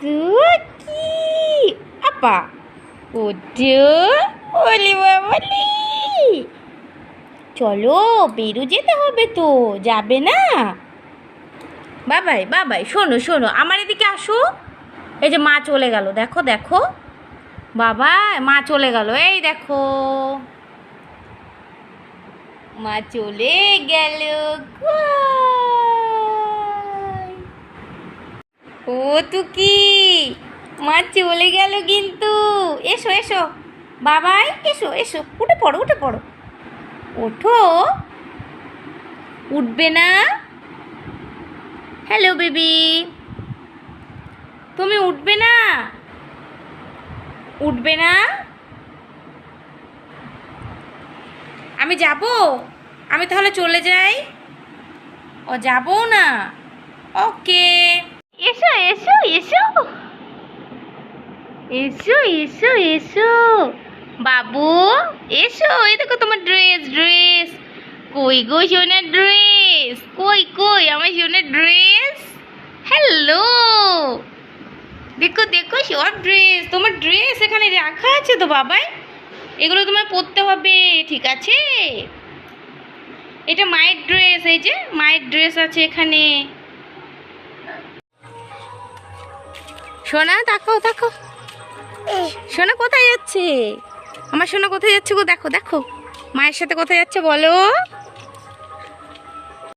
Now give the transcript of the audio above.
তুকি আপা ওটো ওলি বাবলি চলো বেরু যেতে হবে তো যাবে না বাবাই বাবাই শোনো শোনো আমার এদিকে আসো এই যে মা চলে গেল দেখো দেখো বাবা মা চলে গেল এই দেখো মা চলে গেল কই? ও তুকি, মা চলে গেল কিন্তু। এসো এসো। বাবাই, এসো এসো। উঠে পড়ো উঠে পড়ো। ওঠো। উঠবে না? হ্যালো বেবি তুমি উঠবে না? উঠবে না? আমি যাব? আমি তাহলে চলে যাই? ও যাব না? ওকে এসো এসো এসো। এসো এসো এসো। বাবু, এসো। এই দেখো তোমার ড্রেস ড্রেস কই গো সোনার ড্রেস কই কই আমার সোনার ড্রেস হ্যালো দেখো দেখো সব ড্রেস তোমার ড্রেস এখানে রাখা আছে তো বাবাই? এগুলো তোমায় পরতে হবে, ঠিক আছে? এটা মায়ের ড্রেস এই যে মায়ের ড্রেস আছে এখানে। সোনা তাকাও দেখো সোনা কোথায় যাচ্ছে? আমার সোনা কোথায় যাচ্ছে গো? দেখো দেখো। মায়ের সাথে কোথায় যাচ্ছে বলো?